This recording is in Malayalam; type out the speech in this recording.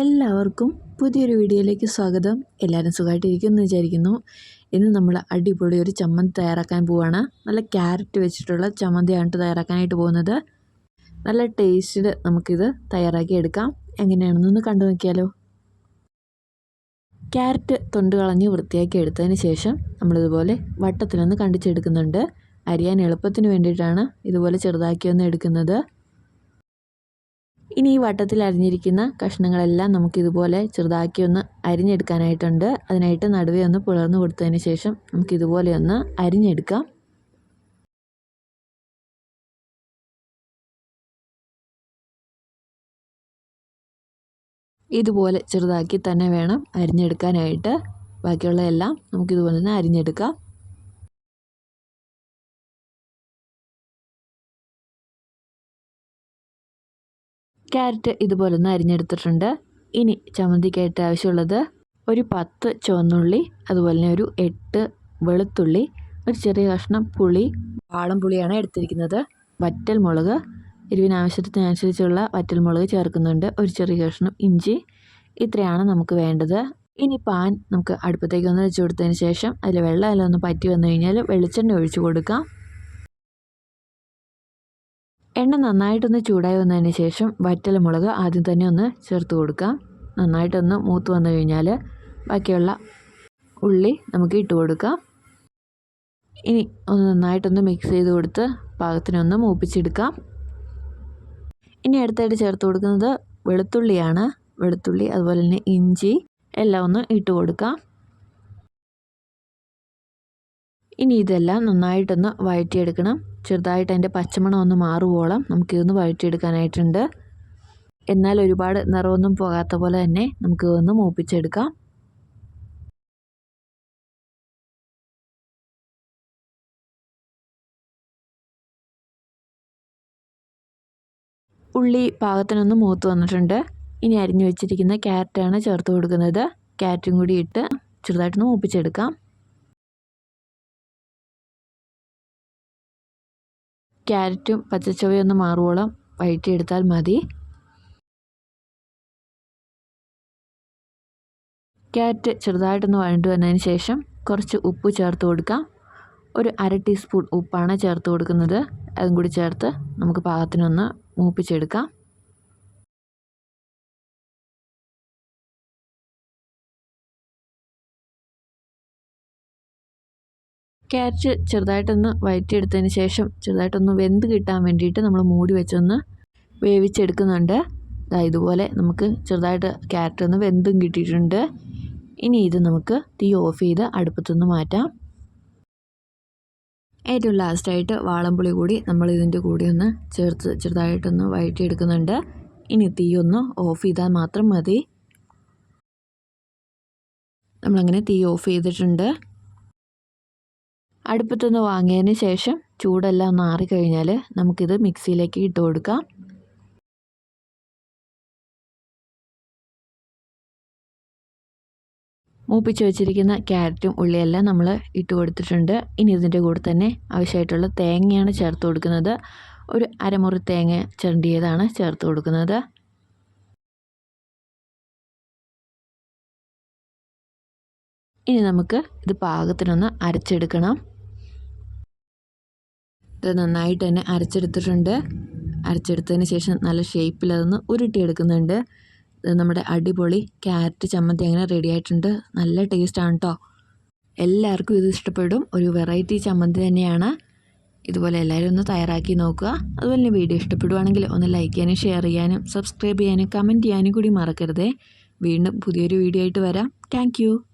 എല്ലാവർക്കും പുതിയൊരു വീഡിയോയിലേക്ക് സ്വാഗതം. എല്ലാവരും സുഖമായിട്ടിരിക്കുമെന്ന് വിചാരിക്കുന്നു. ഇന്ന് നമ്മൾ അടിപൊളി ഒരു ചമ്മന്തി തയ്യാറാക്കാൻ പോവുകയാണ് നല്ല ക്യാരറ്റ് വെച്ചിട്ടുള്ള ചമ്മന്തിയാണ് തയ്യാറാക്കാനായിട്ട് പോകുന്നത്. നല്ല ടേസ്റ്റിൽ നമുക്കിത് തയ്യാറാക്കി എടുക്കാം. എങ്ങനെയാണെന്നൊന്ന് കണ്ടു നോക്കിയാലോ. ക്യാരറ്റ് തൊണ്ട് കളഞ്ഞ് വൃത്തിയാക്കി എടുത്തതിന് ശേഷം നമ്മളിതുപോലെ വട്ടത്തിലൊന്ന് കണ്ടിച്ചെടുക്കുന്നുണ്ട്. അരിയാൻ എളുപ്പത്തിന് വേണ്ടിയിട്ടാണ് ഇതുപോലെ ചെറുതാക്കി ഒന്ന് എടുക്കുന്നത്. ഇനി ഈ വട്ടത്തിൽ അരിഞ്ഞിരിക്കുന്ന കഷ്ണങ്ങളെല്ലാം നമുക്കിതുപോലെ ചെറുതാക്കി ഒന്ന് അരിഞ്ഞെടുക്കാനായിട്ടുണ്ട്. അതിനായിട്ട് നടുവേ ഒന്ന് പുലർന്നു കൊടുത്തതിന് ശേഷം നമുക്കിതുപോലെ ഒന്ന് അരിഞ്ഞെടുക്കാം. ഇതുപോലെ ചെറുതാക്കി തന്നെ വേണം അരിഞ്ഞെടുക്കാനായിട്ട്. ബാക്കിയുള്ള എല്ലാം നമുക്കിതുപോലെ തന്നെ അരിഞ്ഞെടുക്കാം. ക്യാരറ്റ് ഇതുപോലെ ഒന്ന് അരിഞ്ഞെടുത്തിട്ടുണ്ട്. ഇനി ചമ്മന്തിക്കായിട്ട് ആവശ്യമുള്ളത് ഒരു പത്ത് ചുവന്നുള്ളി അതുപോലെ തന്നെ ഒരു എട്ട് വെളുത്തുള്ളി ഒരു ചെറിയ കഷ്ണം പുളി വാളം പുളിയാണ് എടുത്തിരിക്കുന്നത്. വറ്റൽ മുളക് ഇരുവിനാവശ്യത്തിനനുസരിച്ചുള്ള വറ്റൽ മുളക് ചേർക്കുന്നുണ്ട്. ഒരു ചെറിയ കഷ്ണം ഇഞ്ചി ഇത്രയാണ് നമുക്ക് വേണ്ടത്. ഇനി പാൻ നമുക്ക് അടുപ്പത്തേക്ക് ഒന്ന് വെച്ച് കൊടുത്തതിന് ശേഷം അതിൽ വെള്ളം എല്ലാം ഒന്ന് പറ്റി വന്നു കഴിഞ്ഞാൽ വെളിച്ചെണ്ണ ഒഴിച്ചു കൊടുക്കാം. എണ്ണ നന്നായിട്ടൊന്ന് ചൂടായി വന്നതിന് ശേഷം മുളക് ആദ്യം തന്നെ ഒന്ന് ചേർത്ത് കൊടുക്കാം. നന്നായിട്ടൊന്ന് മൂത്ത് വന്നു കഴിഞ്ഞാൽ ബാക്കിയുള്ള ഉള്ളി നമുക്ക് ഇട്ട് കൊടുക്കാം. ഇനി ഒന്ന് നന്നായിട്ടൊന്ന് മിക്സ് ചെയ്ത് കൊടുത്ത് പാകത്തിനൊന്ന് മൂപ്പിച്ചെടുക്കാം. ഇനി അടുത്തായിട്ട് ചേർത്ത് കൊടുക്കുന്നത് വെളുത്തുള്ളിയാണ്. വെളുത്തുള്ളി അതുപോലെ തന്നെ ഇഞ്ചി എല്ലാം ഒന്ന് ഇട്ട് കൊടുക്കാം. ഇനി ഇതെല്ലാം നന്നായിട്ടൊന്ന് വഴറ്റിയെടുക്കണം. ചെറുതായിട്ട് അതിന്റെ പച്ചമണം ഒന്ന് മാറുവോളം നമുക്കിതൊന്ന് വഴറ്റിയെടുക്കാനായിട്ടുണ്ട്. എന്നാൽ ഒരുപാട് നിറമൊന്നും പോകാത്ത പോലെ തന്നെ നമുക്ക് ഒന്ന് മൂപ്പിച്ചെടുക്കാം. ഉള്ളി പാകത്തിനൊന്ന് മൂത്ത് വന്നിട്ടുണ്ട്. ഇനി അരിഞ്ഞു വെച്ചിരിക്കുന്ന ക്യാരറ്റാണ് ചേർത്ത് കൊടുക്കുന്നത്. ക്യാരറ്റും കൂടി ഇട്ട് ചെറുതായിട്ടൊന്ന് മൂപ്പിച്ചെടുക്കാം. ക്യാരറ്റും പച്ചച്ചവയൊന്ന് മാറുവോളം. വഴറ്റിയെടുത്താൽ മതി. ക്യാരറ്റ് ചെറുതായിട്ടൊന്ന് വഴണ്ടു വന്നതിന് ശേഷം കുറച്ച് ഉപ്പ് ചേർത്ത് കൊടുക്കാം. ഒരു അര ടീസ്പൂൺ ഉപ്പാണ് ചേർത്ത് കൊടുക്കുന്നത്. അതും കൂടി ചേർത്ത് നമുക്ക് പാകത്തിനൊന്ന് മൂപ്പിച്ചെടുക്കാം. ക്യാരറ്റ് ചെറുതായിട്ടൊന്ന് വഴറ്റിയെടുത്തതിന് ശേഷം ചെറുതായിട്ടൊന്ന് വെന്ത് കിട്ടാൻ വേണ്ടിയിട്ട് നമ്മൾ മൂടി വെച്ചൊന്ന് വേവിച്ചെടുക്കുന്നുണ്ട്. ഇതുപോലെ നമുക്ക് ചെറുതായിട്ട് ക്യാരറ്റ് ഒന്ന് വെന്തും കിട്ടിയിട്ടുണ്ട്. ഇനി ഇത് നമുക്ക് തീ ഓഫ് ചെയ്ത് അടുപ്പത്തുനിന്ന് മാറ്റാം. ഏറ്റവും ലാസ്റ്റായിട്ട് വാളംപുളി കൂടി നമ്മൾ ഇതിന്റെ കൂടെ ഒന്ന് ചേർത്ത് ചെറുതായിട്ടൊന്ന് വഴറ്റിയെടുക്കുന്നുണ്ട് ഇനി തീ ഒന്ന് ഓഫ് ചെയ്താൽ മാത്രം മതി. നമ്മളങ്ങനെ തീ ഓഫ് ചെയ്തിട്ടുണ്ട്. അടുപ്പത്തുനിന്ന് വാങ്ങിയതിന് ശേഷം ചൂടെല്ലാം ഒന്ന് ആറിക്കഴിഞ്ഞാൽ നമുക്കിത് മിക്സിയിലേക്ക് ഇട്ട് കൊടുക്കാം. മൂപ്പിച്ച് വെച്ചിരിക്കുന്ന ക്യാരറ്റും ഉള്ളിയെല്ലാം നമ്മൾ ഇട്ട് കൊടുത്തിട്ടുണ്ട്. ഇനി ഇതിന്റെ കൂടെ തന്നെ ആവശ്യമായിട്ടുള്ള തേങ്ങയാണ് ചേർത്ത് കൊടുക്കുന്നത്. ഒരു അരമുറി തേങ്ങ ചിരണ്ടിയതാണ് ചേർത്ത് കൊടുക്കുന്നത്. ഇനി നമുക്ക് ഇത് പാകത്തിനൊന്ന് അരച്ചെടുക്കണം. ഇത് നന്നായിട്ട് തന്നെ അരച്ചെടുത്തിട്ടുണ്ട്. അരച്ചെടുത്തതിന് ശേഷം നല്ല ഷേപ്പിൽ അതൊന്ന് ഉരുട്ടിയെടുക്കുന്നുണ്ട്. ഇത് നമ്മുടെ അടിപൊളി ക്യാരറ്റ് ചമ്മന്തി അങ്ങനെ റെഡി ആയിട്ടുണ്ട്. നല്ല ടേസ്റ്റാണ് കേട്ടോ എല്ലാവർക്കും ഇത് ഇഷ്ടപ്പെടും. ഒരു വെറൈറ്റി ചമ്മന്തി തന്നെയാണ്. ഇതുപോലെ എല്ലാവരും ഒന്ന് തയ്യാറാക്കി നോക്കുക. അതുപോലെ തന്നെ വീഡിയോ ഇഷ്ടപ്പെടുവാണെങ്കിൽ ഒന്ന് ലൈക്ക് ചെയ്യാനും ഷെയർ ചെയ്യാനും സബ്സ്ക്രൈബ് ചെയ്യാനും കമന്റ് ചെയ്യാനും കൂടി മറക്കരുതേ. വീണ്ടും പുതിയൊരു വീഡിയോ ആയിട്ട് വരാം. താങ്ക്